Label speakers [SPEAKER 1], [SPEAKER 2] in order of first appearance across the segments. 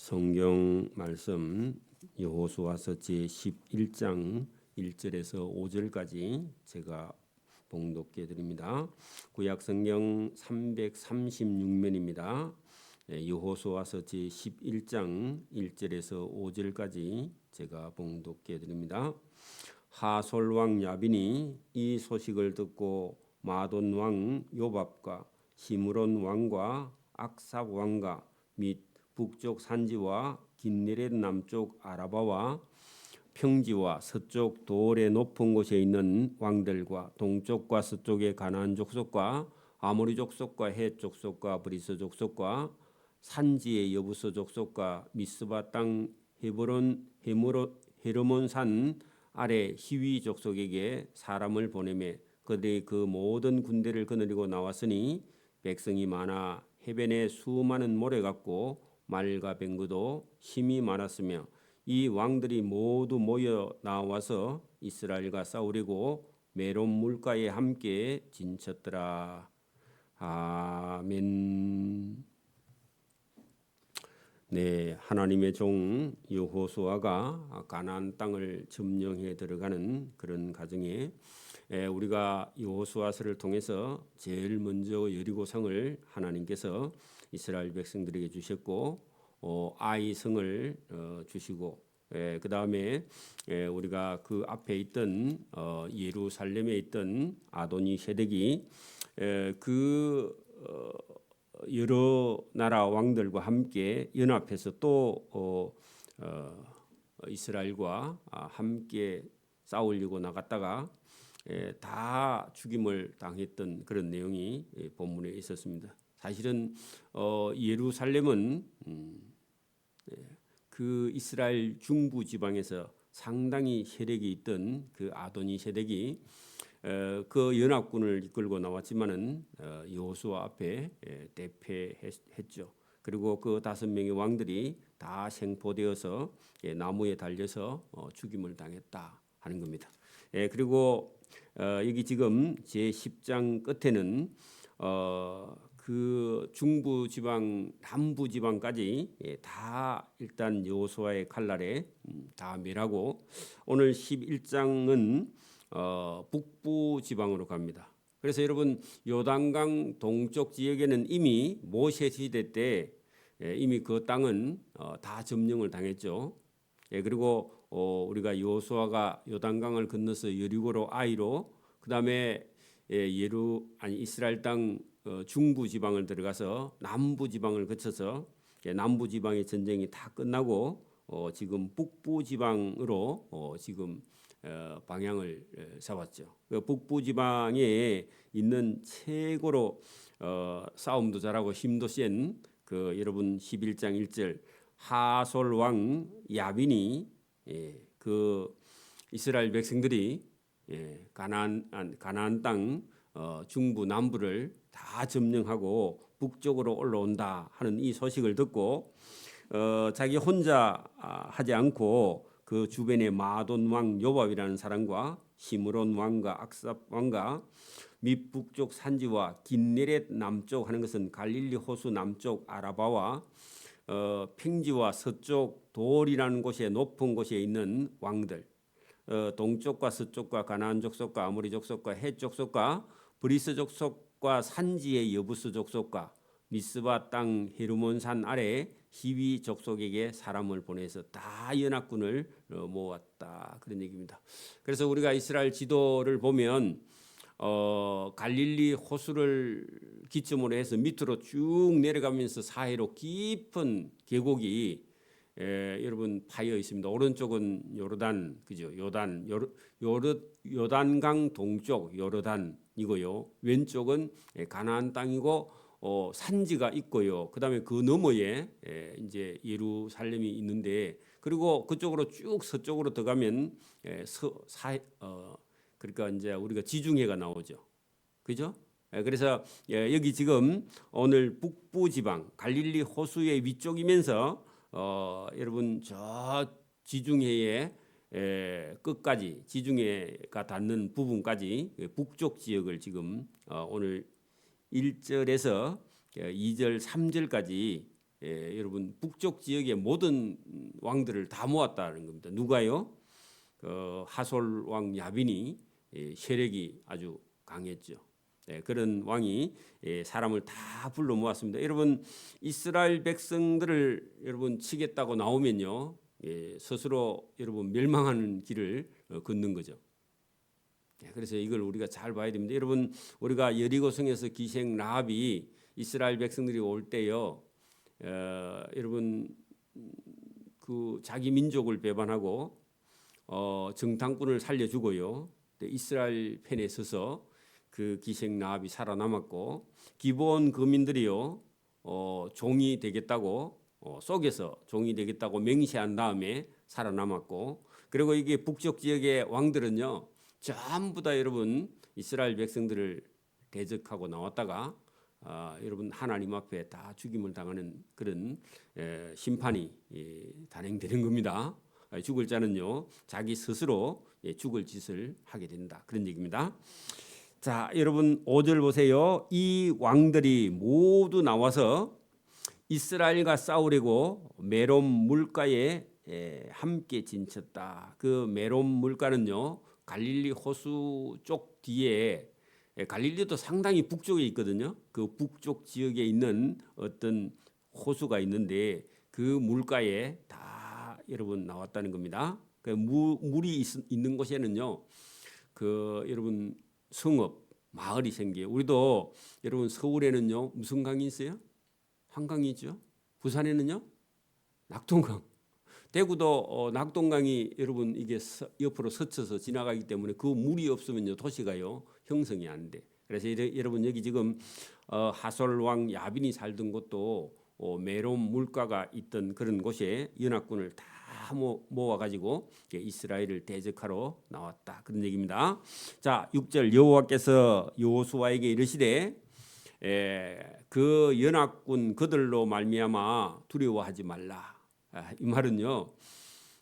[SPEAKER 1] 성경 말씀 여호수아서 제 11장 1절에서 5절까지 제가 봉독해 드립니다. 구약 성경 336면입니다. 여호수아서 제 11장 1절에서 5절까지 제가 봉독해 드립니다. 하솔 왕 야빈이 이 소식을 듣고 마돈 왕 요밥과 시므론 왕과 악삽 왕과 및 북쪽 산지와 긴네렛 남쪽 아라바와 평지와 서쪽 돌의 높은 곳에 있는 왕들과 동쪽과 서쪽의 가나안 족속과 아모리 족속과 헷 족속과 브리스 족속과 산지의 여부서 족속과 미스바 땅 헤브론 헤므로 헤르몬 산 아래 히위 족속에게 사람을 보내매 그들이 그 모든 군대를 거느리고 나왔으니 백성이 많아 해변에 수많은 모래 같고 말과 뱅그도 힘이 많았으며 이 왕들이 모두 모여 나와서 이스라엘과 싸우려고 메론 물가에 함께 진쳤더라. 아멘. 네, 하나님의 종 여호수아가 가나안 땅을 점령해 들어가는 그런 과정에 우리가 여호수아서를 통해서 제일 먼저 여리고성을 하나님께서 이스라엘 백성들에게 주셨고 어, 아이 성을 어, 주시고 예, 그 다음에 예, 우리가 그 앞에 있던 어, 예루살렘에 있던 아도니 세덱이 예, 그 어, 여러 나라 왕들과 함께 연합해서 또 어, 어, 이스라엘과 아, 함께 싸우려고 나갔다가 예, 다 죽임을 당했던 그런 내용이 예, 본문에 있었습니다. 사실은 어, 예루살렘은 음, 예, 그 이스라엘 중부 지방에서 상당히 세력이 있던 그 아도니 세력이 어, 그 연합군을 이끌고 나왔지만은 어, 여호수아 앞에 예, 대패했죠. 그리고 그 다섯 명의 왕들이 다 생포되어서 예, 나무에 달려서 어, 죽임을 당했다 하는 겁니다. 예, 그리고 어, 여기 지금 제 10장 끝에는 어, 그 중부 지방, 남부 지방까지 예, 다 일단 여호수아의 칼날에 음, 다 멸하고 오늘 11장은 어, 북부 지방으로 갑니다. 그래서 여러분 요단강 동쪽 지역에는 이미 모세 시대 때 예, 이미 그 땅은 어, 다 점령을 당했죠. 예, 그리고 어, 우리가 여호수아가 요단강을 건너서 여리고로 아이로 그 다음에 예, 예루 아니 이스라엘 땅 어, 중부 지방을 들어가서 남부 지방을 거쳐서 예, 남부 지방의 전쟁이 다 끝나고 어, 지금 북부 지방으로 어, 지금 어, 방향을 어, 잡았죠. 그 북부 지방에 있는 최고로 어, 싸움도 잘하고 힘도 센 그 여러분 11장 1절 하솔 왕 야빈이 예, 그 이스라엘 백성들이 예, 가나안 가나안 땅 어, 중부 남부를 다 점령하고 북쪽으로 올라온다 하는 이 소식을 듣고 어, 자기 혼자 아, 하지 않고 그 주변에 마돈 왕 요밥이라는 사람과 시므론 왕과 악삽 왕과 밑북쪽 산지와 긴네렛 남쪽 하는 것은 갈릴리 호수 남쪽 아라바와 어, 평지와 서쪽 돌이라는 곳에 높은 곳에 있는 왕들 어, 동쪽과 서쪽과 가나안 족속과 아모리 족속과 헷 족속과 브리스 족속 과 산지의 여부스 족속과 미스바 땅 헤르몬 산 아래 히위 족속에게 사람을 보내서 다 연합군을 어, 모았다 그런 얘기입니다. 그래서 우리가 이스라엘 지도를 보면 어, 갈릴리 호수를 기점으로 해서 밑으로 쭉 내려가면서 사해로 깊은 계곡이 에, 여러분 파여 있습니다. 오른쪽은 요르단 그죠? 요단 요르, 요르 요단강 동쪽 요르단이고요. 왼쪽은 가나안 땅이고 어, 산지가 있고요. 그다음에 그 너머에 에, 이제 예루살렘이 있는데 그리고 그쪽으로 쭉 서쪽으로 들어가면 에, 서, 사, 어, 그러니까 이제 우리가 지중해가 나오죠. 그죠? 예, 그래서 예, 여기 지금 오늘 북부 지방 갈릴리 호수의 위쪽이면서 어, 여러분 저 지중해의 에, 끝까지 지중해가 닿는 부분까지 그 북쪽 지역을 지금 어, 오늘 1절에서 2절, 3절까지 예, 여러분 북쪽 지역의 모든 왕들을 다 모았다는 겁니다. 누가요? 그 하솔 왕 야빈이 예, 세력이 아주 강했죠. 예, 그런 왕이 예, 사람을 다 불러 모았습니다. 여러분 이스라엘 백성들을 여러분 치겠다고 나오면요, 예, 스스로 여러분 멸망하는 길을 어, 걷는 거죠. 예, 그래서 이걸 우리가 잘 봐야 됩니다. 여러분 우리가 여리고성에서 기생 라합이 이스라엘 백성들이 올 때요, 어, 여러분 음, 그 자기 민족을 배반하고 어, 정탐꾼을 살려주고요. 근데 이스라엘 편에 서서 그 기생 라합이 살아남았고 기본 거민들이요 어, 종이 되겠다고 어, 속에서 종이 되겠다고 맹세한 다음에 살아남았고 그리고 이게 북쪽 지역의 왕들은요 전부 다 여러분 이스라엘 백성들을 대적하고 나왔다가 아, 여러분 하나님 앞에 다 죽임을 당하는 그런 에, 심판이 예, 단행되는 겁니다. 아, 죽을 자는요 자기 스스로 예, 죽을 짓을 하게 된다 그런 얘기입니다. 자, 여러분 5절 보세요. 이 왕들이 모두 나와서 이스라엘과 싸우려고 메롬 물가에 에, 함께 진쳤다. 그 메롬 물가는요. 갈릴리 호수 쪽 뒤에 에, 갈릴리도 상당히 북쪽에 있거든요. 그 북쪽 지역에 있는 어떤 호수가 있는데 그 물가에 다 여러분 나왔다는 겁니다. 그 무, 물이 있, 있는 곳에는요. 그 여러분 성읍 마을이 생겨요. 우리도 여러분 서울에는요 무슨 강이 있어요? 한강이 있죠. 부산에는요 낙동강. 대구도 어, 낙동강이 여러분 이게 서, 옆으로 스쳐서 지나가기 때문에 그 물이 없으면요 도시가요 형성이 안 돼. 그래서 여러분 여기 지금 어, 하솔왕 야빈이 살던 곳도 어, 메론 물가가 있던 그런 곳에 연합군을 다 모- 모아가지고 이스라엘을 대적하러 나왔다 그런 얘기입니다. 자, 6절 여호와께서 여호수아에게 이르시되 에, 그 연합군 그들로 말미암아 두려워하지 말라. 아, 이 말은요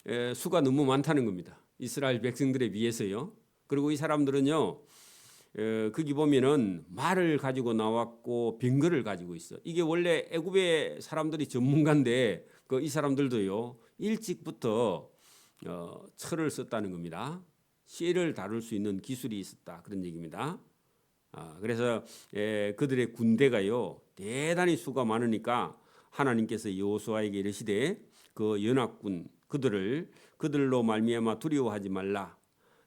[SPEAKER 1] 에, 수가 너무 많다는 겁니다. 이스라엘 백성들에 비해서요. 그리고 이 사람들은요 에, 거기 보면은 말을 가지고 나왔고 병거를 가지고 있어. 이게 원래 애굽의 사람들이 전문가인데 그 이 사람들도요 일찍부터 어, 철을 썼다는 겁니다. 쇠를 다룰 수 있는 기술이 있었다 그런 얘기입니다. 아, 그래서 에, 그들의 군대가요 대단히 수가 많으니까 하나님께서 여호수아에게 이르시되 그 연합군 그들을 그들로 말미암아 두려워하지 말라.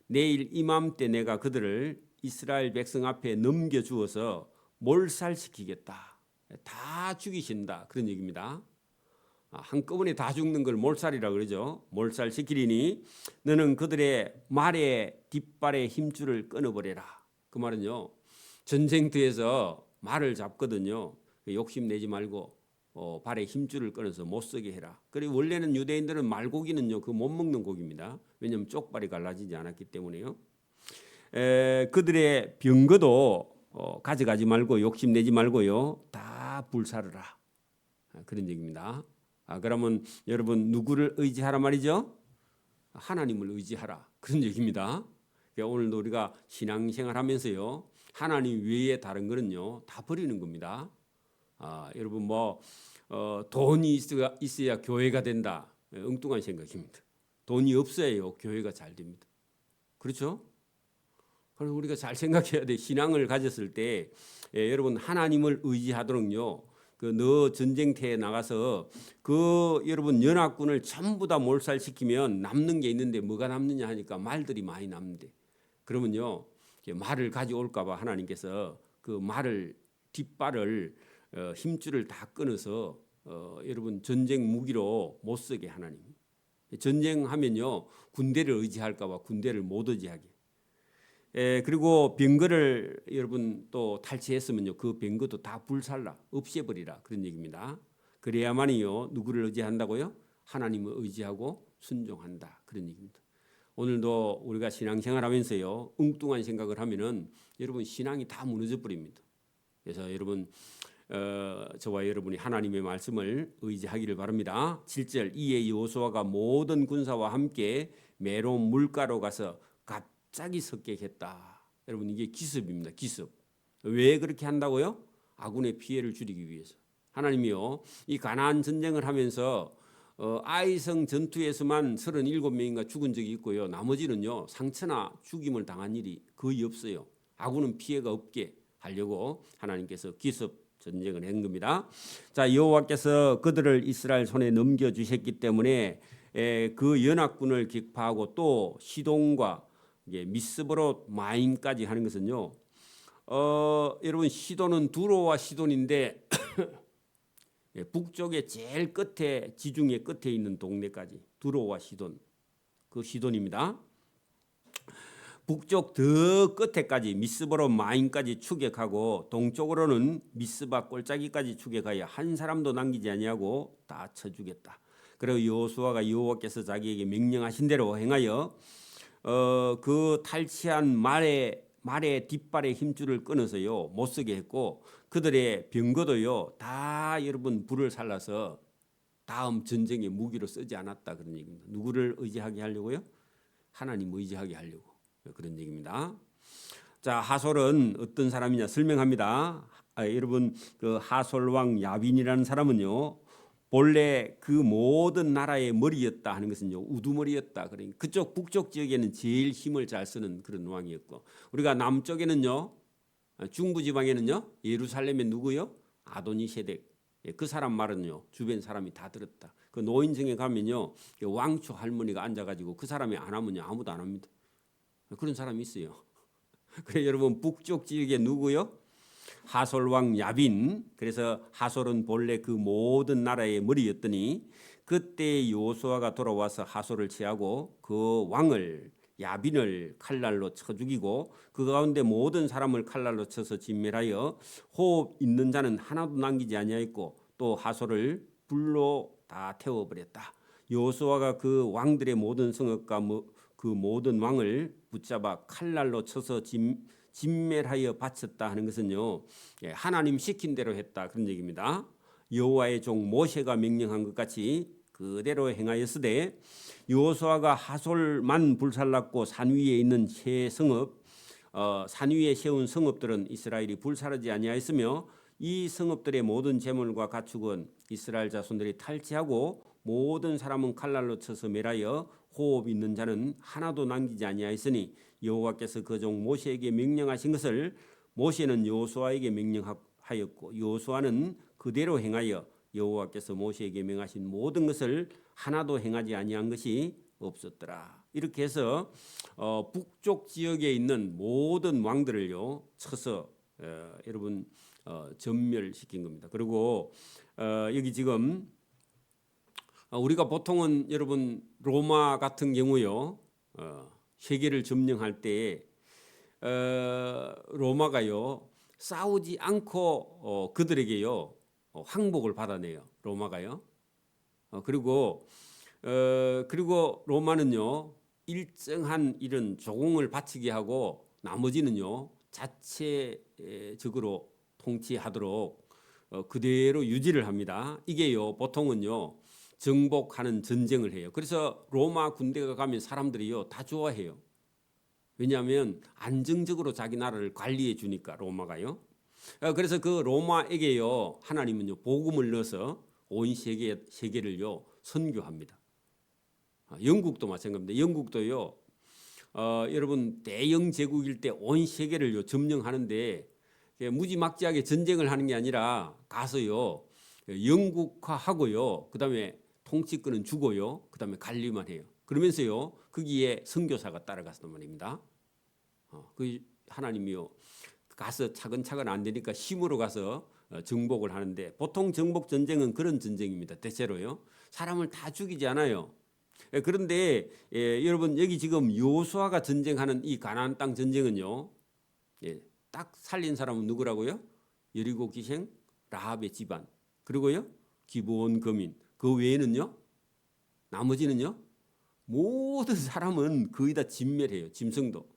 [SPEAKER 1] 내일 이맘때 내가 그들을 이스라엘 백성 앞에 넘겨 주어서 몰살시키겠다. 다 죽이신다 그런 얘기입니다. 아, 한꺼번에 다 죽는 걸 몰살이라 그러죠. 몰살시키리니 너는 그들의 말에 뒷발에 힘줄을 끊어버려라. 그 말은요. 전쟁터에서 말을 잡거든요. 욕심 내지 말고 어, 발에 힘줄을 끊어서 못 쓰게 해라. 그리고 원래는 유대인들은 말고기는요 그 못 먹는 고기입니다. 왜냐하면 쪽발이 갈라지지 않았기 때문에요. 에, 그들의 병거도 어, 가져가지 말고 욕심 내지 말고요 다 불사르라. 아, 그런 얘기입니다. 아, 그러면 여러분 누구를 의지하라 말이죠? 하나님을 의지하라. 그런 얘기입니다. 그러니까 오늘도 우리가 신앙생활 하면서요. 하나님 외에 다른 거는요. 다 버리는 겁니다. 아, 여러분 뭐 어, 돈이 있어야, 있어야 교회가 된다. 예, 엉뚱한 생각입니다. 돈이 없어야요. 교회가 잘 됩니다. 그렇죠? 그래서 우리가 잘 생각해야 돼. 신앙을 가졌을 때 예, 여러분 하나님을 의지하도록요. 그 너 전쟁터에 나가서 그 여러분 연합군을 전부 다 몰살시키면 남는 게 있는데 뭐가 남느냐 하니까 말들이 많이 남는데 그러면요 말을 가져올까봐 하나님께서 그 말을 뒷발을 어, 힘줄을 다 끊어서 어, 여러분 전쟁 무기로 못 쓰게 하나님 전쟁하면요 군대를 의지할까봐 군대를 못 의지하게 에, 그리고 병거를 여러분 또 탈취했으면요 그 병거도 다 불살라 없애버리라 그런 얘기입니다. 그래야만이요 누구를 의지한다고요? 하나님을 의지하고 순종한다 그런 얘기입니다. 오늘도 우리가 신앙생활 하면서요 엉뚱한 생각을 하면은 여러분 신앙이 다 무너져 버립니다. 그래서 여러분 어, 저와 여러분이 하나님의 말씀을 의지하기를 바랍니다. 7절 이에 여호수아가 모든 군사와 함께 메론 물가로 가서 갑자기 섭격했다. 여러분 이게 기습입니다. 기습. 왜 그렇게 한다고요? 아군의 피해를 줄이기 위해서. 하나님이요. 이 가나안 전쟁을 하면서 어, 아이성 전투에서만 37명인가 죽은 적이 있고요. 나머지는요. 상처나 죽임을 당한 일이 거의 없어요. 아군은 피해가 없게 하려고 하나님께서 기습 전쟁을 한 겁니다. 자, 여호와께서 그들을 이스라엘 손에 넘겨 주셨기 때문에 에, 그 연합군을 격파하고 또 시돈과 이게 미스보로 마임까지 하는 것은요. 어, 여러분 시돈은 두로와 시돈인데 예, 북쪽의 제일 끝에 지중해 끝에 있는 동네까지 두로와 시돈 그 시돈입니다. 북쪽 더 끝에까지 미스보로 마인까지 추격하고 동쪽으로는 미스바 꼴짜기까지 추격하여 한 사람도 남기지 아니하고 다 쳐주겠다. 그리고 여호수아가 여호와께서 자기에게 명령하신 대로 행하여 어, 그 탈취한 말의 말의 뒷발의 힘줄을 끊어서요 못 쓰게 했고 그들의 병거도요 다 여러분 불을 살라서 다음 전쟁의 무기로 쓰지 않았다 그런 얘기입니다. 누구를 의지하게 하려고요? 하나님 의지하게 하려고 그런 얘기입니다. 자 하솔은 어떤 사람이냐 설명합니다. 아, 여러분 그 하솔 왕 야빈이라는 사람은요 본래 그 모든 나라의 머리였다 하는 것은요 우두머리였다. 그러니 그쪽 북쪽 지역에는 제일 힘을 잘 쓰는 그런 왕이었고 우리가 남쪽에는요 중부 지방에는요 예루살렘에 누구요 아도니 세덱 예, 그 사람 말은요 주변 사람이 다 들었다. 그 노인정에 가면요 그 왕초 할머니가 앉아가지고 그 사람이 안 하면요 아무도 안 합니다. 그런 사람이 있어요. 그래 여러분 북쪽 지역에 누구요? 하솔 왕 야빈 그래서 하솔은 본래 그 모든 나라의 머리였더니 그때 요수아가 돌아와서 하솔을 취하고 그 왕을 야빈을 칼날로 쳐 죽이고 그 가운데 모든 사람을 칼날로 쳐서 진멸하여 호흡 있는 자는 하나도 남기지 아니하였고 또 하솔을 불로 다 태워 버렸다. 요수아가 그 왕들의 모든 성읍과 뭐그 모든 왕을 붙잡아 칼날로 쳐서 진 진멸하여 바쳤다 하는 것은요 예, 하나님 시킨 대로 했다 그런 얘기입니다. 여호와의 종 모세가 명령한 것 같이 그대로 행하였으되 여호수아가 하솔만 불살랐고 산 위에 있는 새 성읍 어, 산 위에 세운 성읍들은 이스라엘이 불사르지 아니하였으며 이 성읍들의 모든 재물과 가축은 이스라엘 자손들이 탈취하고 모든 사람은 칼날로 쳐서 멸하여 호흡 있는 자는 하나도 남기지 아니하였으니 여호와께서 그 종 모세에게 명령하신 것을 모세는 여호수아에게 명령하였고 여호수아는 그대로 행하여 여호와께서 모세에게 명하신 모든 것을 하나도 행하지 아니한 것이 없었더라. 이렇게 해서 어, 북쪽 지역에 있는 모든 왕들을요 쳐서 어, 여러분 어, 전멸시킨 겁니다. 그리고 어, 여기 지금 어, 우리가 보통은 여러분 로마 같은 경우요 어, 세계를 점령할 때 어, 로마가요 싸우지 않고 어, 그들에게요 어, 항복을 받아내요. 로마가요. 어, 그리고 어, 그리고 로마는요 일정한 이런 조공을 바치게 하고 나머지는요 자체적으로 통치하도록 어, 그대로 유지를 합니다. 이게요 보통은요 정복하는 전쟁을 해요. 그래서 로마 군대가 가면 사람들이요 다 좋아해요. 왜냐하면 안정적으로 자기 나라를 관리해 주니까 로마가요. 어, 그래서 그 로마에게요 하나님은요 복음을 넣어서 온 세계 세계를요 선교합니다. 아, 영국도 마찬가지입니다. 영국도요 어, 여러분 대영 제국일 때 온 세계를요 점령하는데 무지막지하게 전쟁을 하는 게 아니라 가서요 영국화하고요 그다음에 통치권은 주고요. 그 다음에 관리만 해요. 그러면서요. 거기에 선교사가 따라갔단 말입니다. 어, 그 하나님이요. 가서 차근차근 안 되니까 힘으로 가서 어, 정복을 하는데 보통 정복 전쟁은 그런 전쟁입니다. 대체로요. 사람을 다 죽이지 않아요. 예, 그런데 예, 여러분 여기 지금 요수아가 전쟁하는 이 가나안 땅 전쟁은요. 예, 딱 살린 사람은 누구라고요? 여리고 기생 라합의 집안 그리고요 기브온 거민 그 외에는요. 나머지는요. 모든 사람은 거의 다 진멸해요. 짐승도.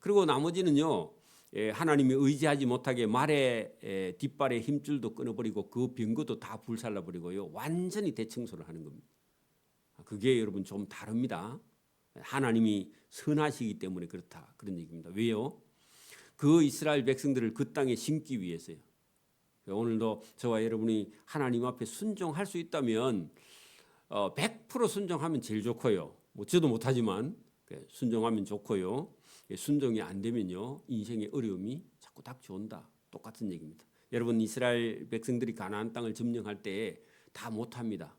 [SPEAKER 1] 그리고 나머지는요. 예, 하나님이 의지하지 못하게 말의 뒷발의 힘줄도 끊어버리고 그 병거도 다 불살라버리고요. 완전히 대청소를 하는 겁니다. 그게 여러분 좀 다릅니다. 하나님이 선하시기 때문에 그렇다. 그런 얘기입니다. 왜요? 그 이스라엘 백성들을 그 땅에 심기 위해서요. 오늘도 저와 여러분이 하나님 앞에 순종할 수 있다면 어, 100% 순종하면 제일 좋고요. 뭐 저도 못하지만 그 순종하면 좋고요. 예, 순종이 안 되면요 인생의 어려움이 자꾸 닥쳐온다. 똑같은 얘기입니다. 여러분 이스라엘 백성들이 가나안 땅을 점령할 때 다 못합니다.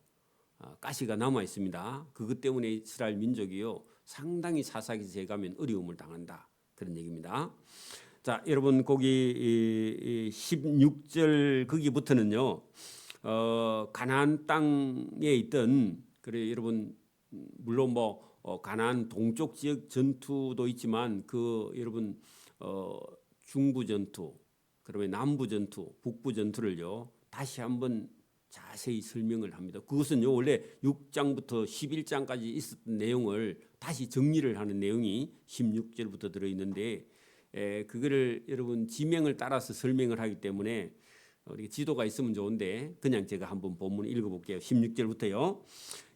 [SPEAKER 1] 아, 가시가 남아 있습니다. 그것 때문에 이스라엘 민족이요 상당히 사사기 제가면 어려움을 당한다 그런 얘기입니다. 자 여러분 거기 이, 이 16절 거기부터는요 어, 가나안 땅에 있던 그래 여러분 음, 물론 뭐 어, 가나안 동쪽 지역 전투도 있지만 그 여러분 어, 중부 전투 그러면 남부 전투 북부 전투를요 다시 한번 자세히 설명을 합니다. 그것은요 원래 6장부터 11장까지 있었던 내용을 다시 정리를 하는 내용이 16절부터 들어 있는데 에, 그거를 여러분 지명을 따라서 설명을 하기 때문에 우리 지도가 있으면 좋은데 그냥 제가 한번 본문 읽어볼게요. 16절부터요.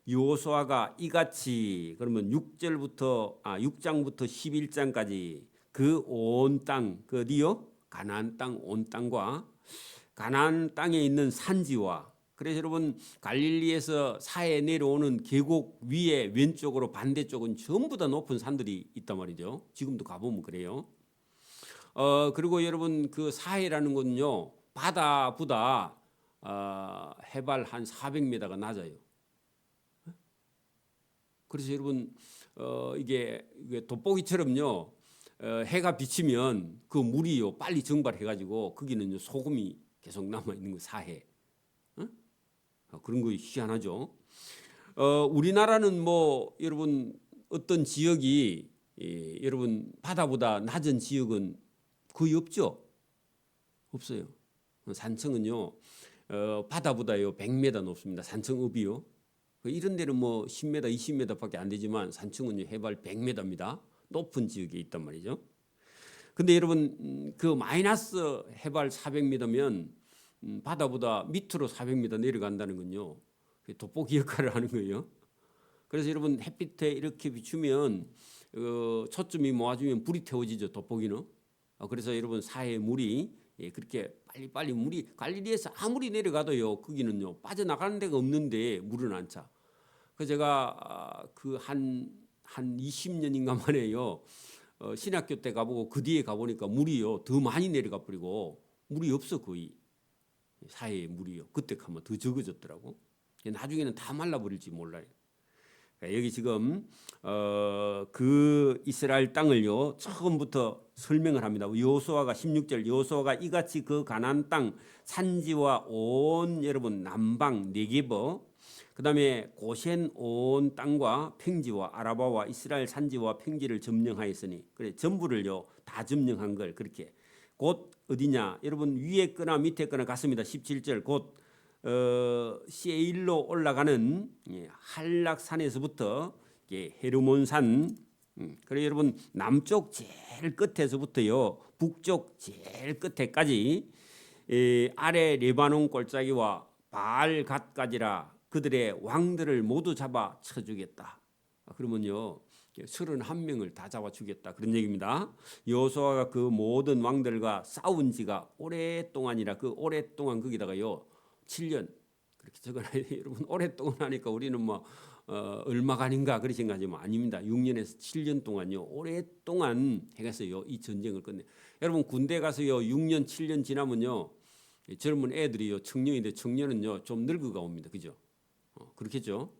[SPEAKER 1] 요호수아가 이같이 그러면 6절부터 아 6장부터 11장까지 그 온 땅, 그 어디요? 가나안 땅 온 땅과 가나안 땅에 있는 산지와 그래서 여러분 갈릴리에서 사해 내려오는 계곡 위에 왼쪽으로 반대쪽은 전부 다 높은 산들이 있단 말이죠. 지금도 가보면 그래요. 어 그리고 여러분 그 사해라는 건요 바다보다 어, 해발 한 400m가 낮아요. 그래서 여러분 어, 이게, 이게 돋보기처럼요 어, 해가 비치면 그 물이요 빨리 증발해가지고 거기는 소금이 계속 남아 있는 거 사해. 어? 어, 그런 거 희한하죠. 어, 우리나라는 뭐 여러분 어떤 지역이 예, 여러분 바다보다 낮은 지역은 거의 없죠. 없어요. 산청은요 어, 바다보다요 100m 높습니다. 산청읍이요. 그 이런 데는 뭐 10m, 20m밖에 안 되지만 산청은 해발 100m입니다. 높은 지역에 있단 말이죠. 근데 여러분 음, 그 마이너스 해발 400m면 음, 바다보다 밑으로 400m 내려간다는 건요. 돋보기 역할을 하는 거예요. 그래서 여러분 햇빛에 이렇게 비추면 어, 초점이 모아지면 불이 태워지죠. 돋보기는. 어, 그래서 여러분 사해 물이 예, 그렇게 빨리 빨리 물이 갈릴리에서 아무리 내려가도요 거기는요 빠져나가는 데가 없는데 물은 안 차. 그 제가 그한한 20년인가 만에요 어, 신학교 때 가보고 그 뒤에 가보니까 물이요 더 많이 내려가 버리고 물이 없어 거의 사해에 물이요 그때 가면 더 적어졌더라고. 나중에는 다 말라버릴지 몰라요. 그러니까 여기 지금 어, 그 이스라엘 땅을요 처음부터 설명을 합니다. 요수아가 16절 요수아가 이같이 그 가나안 땅 산지와 온 여러분 남방 네게버 그다음에 고센 온 땅과 평지와 아라바와 이스라엘 산지와 평지를 점령하였으니 그래 전부를요 다 점령한 걸 그렇게 곧 어디냐 여러분 위에 거나 밑에 거나 같습니다. 17절 곧 어, 세일로 올라가는 예, 한락산에서부터 예, 헤르몬산 음, 그래 여러분 남쪽 제일 끝에서부터요 북쪽 제일 끝에까지 예, 아래 레바논 골짜기와 발갓까지라 그들의 왕들을 모두 잡아 쳐주겠다. 아, 그러면요. 31명을 다 잡아 주겠다. 그런 얘기입니다. 여호수아가 그 모든 왕들과 싸운 지가 오랫동안이라 그 오랫동안 거기다가요. 7년 그렇게 적어놔야 여러분 오랫동안 하니까 우리는 뭐 어, 얼마가 아닌가 그렇게 생각하지만 아닙니다. 6년에서 7년 동안요 오랫동안 해가서요 이 전쟁을 끝내. 여러분 군대 가서요 6년 7년 지나면요 젊은 애들이요 청년인데 청년은요 좀 늙어가 옵니다. 그죠? 어, 그렇겠죠?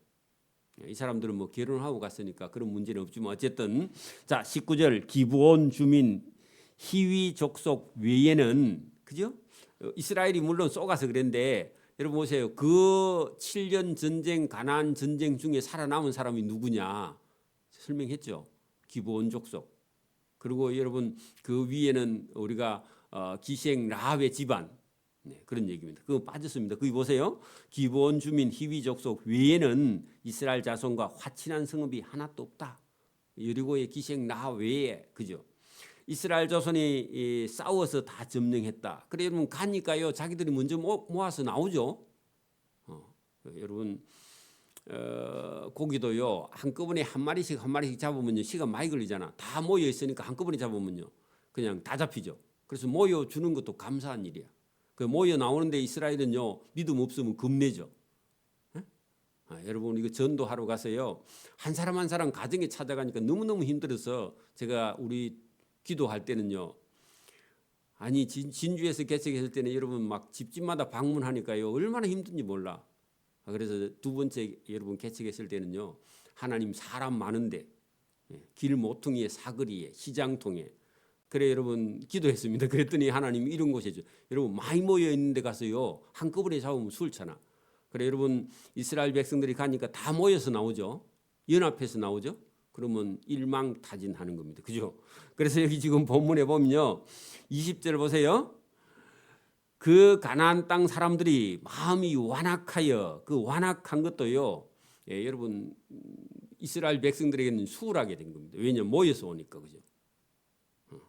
[SPEAKER 1] 이 사람들은 뭐 결혼하고 갔으니까 그런 문제는 없지만 어쨌든 자 19절 기브온 주민 희위 족속 외에는 그죠? 어, 이스라엘이 물론 쏘가서 그랬는데 여러분 보세요. 그 7년 전쟁 가나안 전쟁 중에 살아남은 사람이 누구냐? 설명했죠. 기브온 족속. 그리고 여러분 그 위에는 우리가 어, 기생 라합의 집안 네, 그런 얘기입니다. 그거 빠졌습니다. 거기 보세요. 기본 주민 희위 족속 외에는 이스라엘 자손과 화친한 성읍이 하나도 없다. 여리고의 기생 나 외에 그죠? 이스라엘 자손이 싸워서 다 점령했다. 여러분 가니까요 자기들이 먼저 모아서 나오죠. 어, 여러분 어, 고기도요 한꺼번에 한 마리씩 한 마리씩 잡으면요 시간 많이 걸리잖아. 다 모여 있으니까 한꺼번에 잡으면요 그냥 다 잡히죠. 그래서 모여 주는 것도 감사한 일이야. 그 모여 나오는데 이스라엘은요 믿음 없으면 겁내죠. 예? 아, 여러분 이거 전도하러 가서요 한 사람 한 사람 가정에 찾아가니까 너무 너무 힘들어서 제가 우리 기도할 때는요 아니 진, 진주에서 개척했을 때는 여러분 막 집집마다 방문하니까요 얼마나 힘든지 몰라. 아, 그래서 두 번째 여러분 개척했을 때는요 하나님 사람 많은데 예, 길 모퉁이에 사거리에 시장통에 그래 여러분 기도했습니다. 그랬더니 하나님 이런 곳에죠. 여러분 많이 모여 있는데 가서요 한꺼번에 잡으면 술차나. 그래 여러분 이스라엘 백성들이 가니까 다 모여서 나오죠. 연합해서 나오죠. 그러면 일망타진하는 겁니다. 그죠? 그래서 여기 지금 본문에 보면요. 20절 보세요. 그 가나안 땅 사람들이 마음이 완악하여 그 완악한 것도요. 예, 여러분 이스라엘 백성들에게는 수월하게 된 겁니다. 왜냐 모여서 오니까 그죠. 어,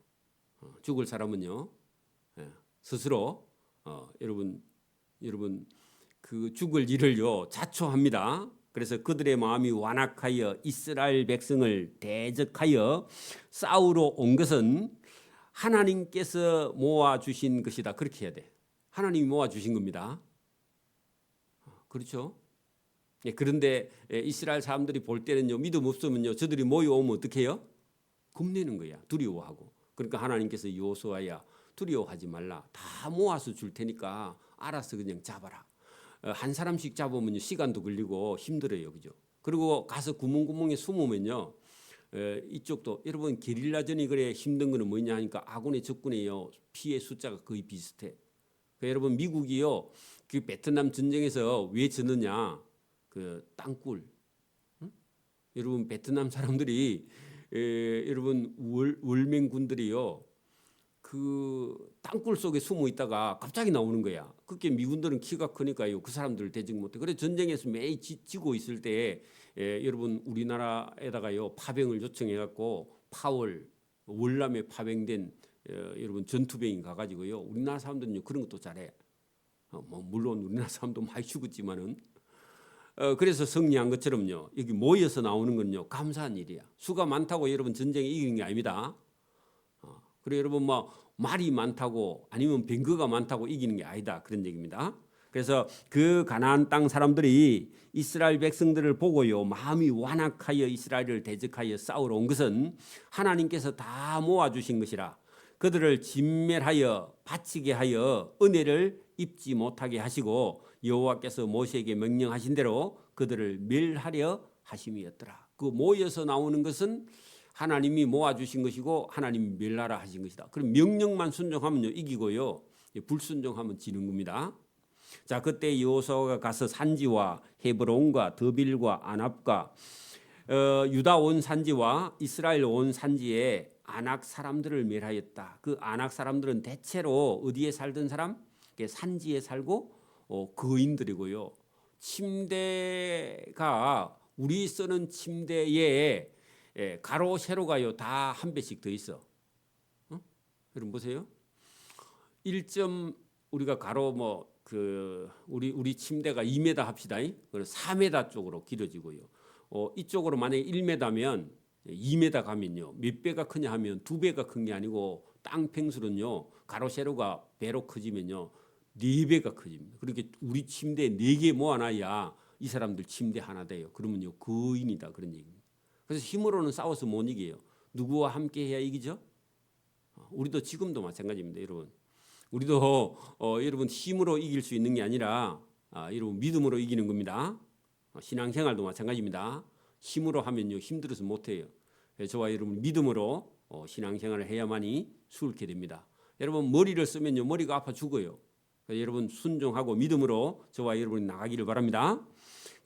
[SPEAKER 1] 어, 죽을 사람은요 예, 스스로 어, 여러분 여러분 그 죽을 일을요 자초합니다. 그래서 그들의 마음이 완악하여 이스라엘 백성을 대적하여 싸우러 온 것은 하나님께서 모아 주신 것이다. 그렇게 해야 돼. 하나님이 모아 주신 겁니다. 그렇죠? 예, 그런데 예, 이스라엘 사람들이 볼 때는요 믿음 없으면요 저들이 모여오면 어떻게 해요? 겁내는 거야 두려워하고 그러니까 하나님께서 요소아야 두려워하지 말라 다 모아서 줄 테니까 알아서 그냥 잡아라 어, 한 사람씩 잡으면요 시간도 걸리고 힘들어요 그죠? 그리고 가서 구멍구멍에 숨으면요 에, 이쪽도 여러분 게릴라전이 그래 힘든 거는 뭐냐 하니까 아군의 적군의요 피해 숫자가 거의 비슷해. 그 여러분 미국이요 그 베트남 전쟁에서 왜 졌느냐 그 땅굴. 응? 여러분 베트남 사람들이 에, 여러분 월, 월맹군들이요 그 땅굴 속에 숨어 있다가 갑자기 나오는 거야. 그게 미군들은 키가 크니까요. 그 사람들을 대적 못해. 그래 전쟁에서 매일 지, 지고 있을 때 예, 여러분 우리나라에다가요 파병을 요청해 갖고 파월 월남에 파병된 어, 여러분 전투병이 가가지고요. 우리나라 사람들은요 그런 것도 잘해. 어, 뭐 물론 우리나라 사람도 많이 죽었지만은 어, 그래서 승리한 것처럼요. 여기 모여서 나오는 건요 감사한 일이야. 수가 많다고 여러분 전쟁에 이기는 게 아닙니다. 어, 그래 여러분 뭐 말이 많다고 아니면 병거가 많다고 이기는 게 아니다 그런 얘기입니다. 그래서 그 가나안 땅 사람들이 이스라엘 백성들을 보고요 마음이 완악하여 이스라엘을 대적하여 싸우러 온 것은 하나님께서 다 모아 주신 것이라 그들을 진멸하여 바치게 하여 은혜를 입지 못하게 하시고 여호와께서 모세에게 명령하신 대로 그들을 멸하려 하심이었더라. 그 모여서 나오는 것은 하나님이 모아 주신 것이고 하나님이 멸하라 하신 것이다. 그럼 명령만 순종하면요 이기고요 불순종하면 지는 겁니다. 자 그때 여호수아가 가서 산지와 헤브론과 더빌과 아납과 어, 유다 온 산지와 이스라엘 온 산지에 아낙 사람들을 멸하였다. 그 아낙 사람들은 대체로 어디에 살던 사람? 산지에 살고 어, 거인들이고요. 침대가 우리 쓰는 침대에 예, 가로 세로가요 다 한 배씩 더 있어. 어? 여러분 보세요. 1점 우리가 가로 뭐 그 우리 우리 침대가 2m 합시다. 그럼 4m 쪽으로 길어지고요. 어, 이쪽으로 만약에 1m면 2m 가면요 몇 배가 크냐 하면 두 배가 큰 게 아니고 땅 평수는요 가로 세로가 배로 커지면요 네 배가 커집니다. 그렇게 우리 침대 네 개 모아놔야 이 사람들 침대 하나 돼요. 그러면요 거인이다 그런 얘기입니다. 그래서 힘으로는 싸워서 못 이겨요. 누구와 함께 해야 이기죠? 어, 우리도 지금도 마찬가지입니다, 여러분. 우리도 어, 여러분 힘으로 이길 수 있는 게 아니라 아, 여러분 믿음으로 이기는 겁니다. 어, 신앙생활도 마찬가지입니다. 힘으로 하면요 힘들어서 못 해요. 저와 여러분 믿음으로 어, 신앙생활을 해야만이 수월케 됩니다. 여러분 머리를 쓰면요 머리가 아파 죽어요. 여러분 순종하고 믿음으로 저와 여러분이 나가기를 바랍니다.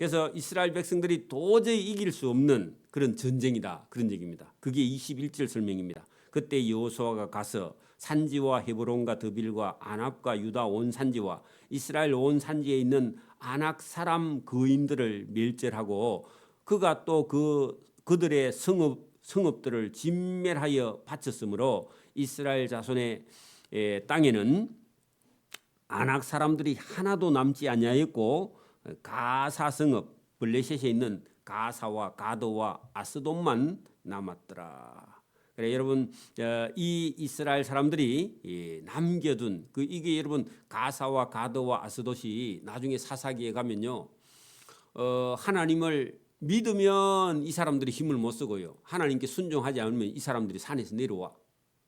[SPEAKER 1] 그래서 이스라엘 백성들이 도저히 이길 수 없는 그런 전쟁이다 그런 얘기입니다. 그게 21절 설명입니다. 그때 여호수아가 가서 산지와 헤브론과 드빌과 아납과 유다 온 산지와 이스라엘 온 산지에 있는 아낙 사람 거인들을 멸절하고 그가 또 그 그들의 성읍 성읍들을 진멸하여 바쳤으므로 이스라엘 자손의 땅에는 아낙 사람들이 하나도 남지 아니하였고 가사 성읍 블레셋에 있는 가사와 가도와 아스돈만 남았더라. 그래 여러분 어, 이 이스라엘 사람들이 이 남겨둔 그 이게 여러분 가사와 가드와 아스돗이 나중에 사사기에 가면요 어, 하나님을 믿으면 이 사람들이 힘을 못 쓰고요 하나님께 순종하지 않으면 이 사람들이 산에서 내려와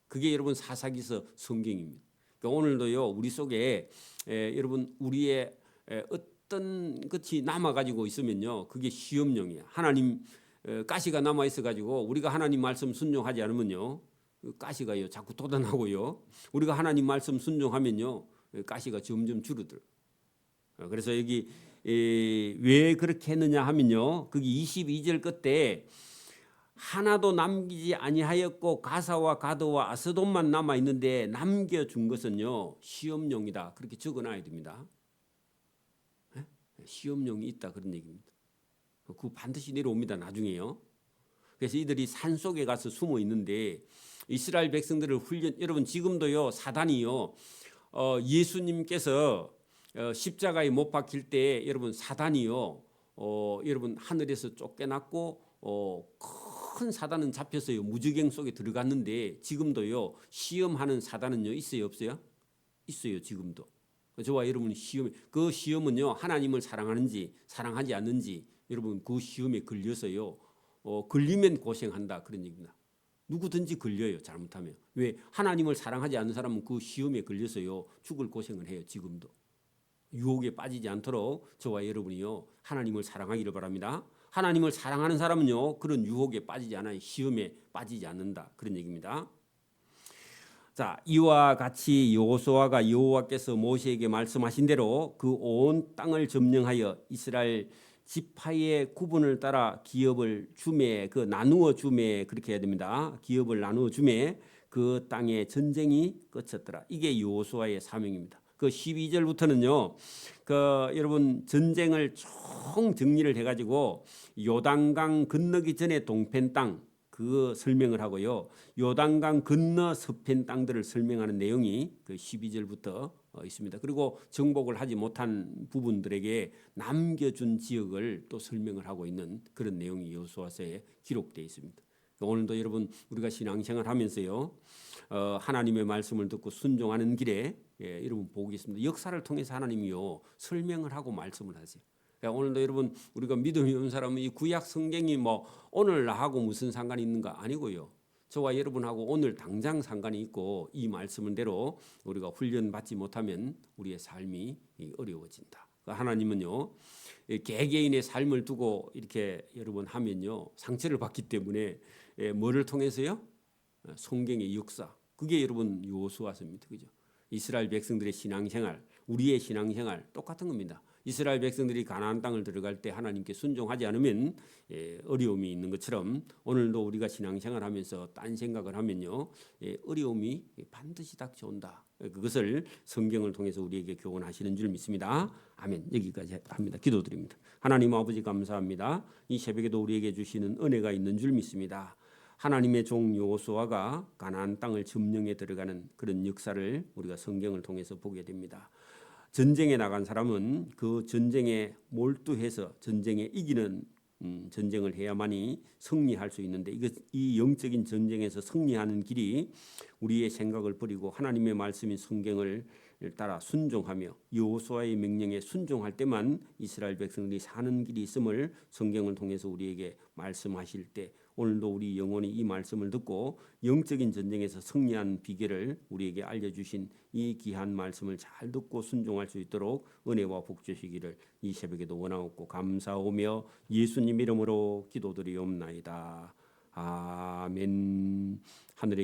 [SPEAKER 1] 그게 여러분 사사기서 성경입니다. 그러니까 오늘도요 우리 속에 에, 여러분 우리의 에, 어떤 것이 남아 가지고 있으면요 그게 시험령이야. 하나님 에, 가시가 남아 있어 가지고 우리가 하나님 말씀 순종하지 않으면요 그 가시가요 자꾸 돋아나고요. 우리가 하나님 말씀 순종하면요 그 가시가 점점 줄어들어. 어, 그래서 여기 에, 왜 그렇게 했느냐 하면요 그게 22절 끝에 하나도 남기지 아니하였고 가사와 가드와 아스돈만 남아 있는데 남겨준 것은요 시험용이다 그렇게 적어놔야 됩니다. 예? 시험용이 있다 그런 얘기입니다. 그 반드시 내려옵니다 나중에요. 그래서 이들이 산 속에 가서 숨어 있는데 이스라엘 백성들을 훈련 여러분 지금도요 사단이요 어, 예수님께서 어, 십자가에 못 박힐 때 여러분 사단이요 어, 여러분 하늘에서 쫓겨났고 어, 큰 사단은 잡혔어요 무지경 속에 들어갔는데 지금도요 시험하는 사단은요 있어요 없어요? 있어요 지금도 저와 여러분이 시험 그 시험은요 하나님을 사랑하는지 사랑하지 않는지 여러분 그 시험에 걸려서요 어, 걸리면 고생한다 그런 얘기입니다. 누구든지 걸려요 잘못하면 왜 하나님을 사랑하지 않는 사람은 그 시험에 걸려서요 죽을 고생을 해요 지금도 유혹에 빠지지 않도록 저와 여러분이요 하나님을 사랑하기를 바랍니다. 하나님을 사랑하는 사람은요 그런 유혹에 빠지지 않아요 시험에 빠지지 않는다 그런 얘기입니다. 자 이와 같이 여호수아가 여호와께서 모세에게 말씀하신 대로 그 온 땅을 점령하여 이스라엘 지파의 구분을 따라 기업을 주매 그 나누어 주매 그렇게 해야 됩니다. 기업을 나누어 주매 그 땅에 전쟁이 끝쳤더라. 이게 여호수아의 사명입니다. 그 12절부터는요. 그 여러분 전쟁을 총 정리를 해 가지고 요단강 건너기 전에 동편 땅 그 설명을 하고요. 요단강 건너 서편 땅들을 설명하는 내용이 그 12절부터 어, 있습니다. 그리고 정복을 하지 못한 부분들에게 남겨준 지역을 또 설명을 하고 있는 그런 내용이 여호수아서에 기록되어 있습니다. 오늘도 여러분 우리가 신앙생활 하면서요. 어, 하나님의 말씀을 듣고 순종하는 길에 예, 여러분 복이 있습니다. 역사를 통해서 하나님이요 설명을 하고 말씀을 하세요. 그러니까 오늘도 여러분 우리가 믿음이 없는 사람은 이 구약 성경이 뭐 오늘 나하고 무슨 상관이 있는가 아니고요. 저와 여러분하고 오늘 당장 상관이 있고 이 말씀은대로 우리가 훈련 받지 못하면 우리의 삶이 어려워진다. 그러니까 하나님은요 이 개개인의 삶을 두고 이렇게 여러분 하면요 상처를 받기 때문에 예, 뭐를 통해서요 성경의 역사 그게 여러분 요수와서입니다, 그죠? 이스라엘 백성들의 신앙생활, 우리의 신앙생활 똑같은 겁니다. 이스라엘 백성들이 가나안 땅을 들어갈 때 하나님께 순종하지 않으면 예, 어려움이 있는 것처럼 오늘도 우리가 신앙생활하면서 딴 생각을 하면요 예, 어려움이 반드시 닥쳐온다. 그것을 성경을 통해서 우리에게 교훈하시는 줄 믿습니다. 아멘. 여기까지 합니다. 기도드립니다. 하나님 아버지 감사합니다. 이 새벽에도 우리에게 주시는 은혜가 있는 줄 믿습니다. 하나님의 종 요호수아가 가나안 땅을 점령해 들어가는 그런 역사를 우리가 성경을 통해서 보게 됩니다. 전쟁에 나간 사람은 그 전쟁에 몰두해서 전쟁에 이기는 음, 전쟁을 해야만이 승리할 수 있는데 이것 이 영적인 전쟁에서 승리하는 길이 우리의 생각을 버리고 하나님의 말씀인 성경을 따라 순종하며 여호수아의 명령에 순종할 때만 이스라엘 백성들이 사는 길이 있음을 성경을 통해서 우리에게 말씀하실 때 오늘도 우리 영혼이 이 말씀을 듣고 영적인 전쟁에서 승리한 비결을 우리에게 알려주신 이 귀한 말씀을 잘 듣고 순종할 수 있도록 은혜와 복 주시기를 이 새벽에도 원하옵고 감사오며 예수님 이름으로 기도드리옵나이다. 아멘. 하늘의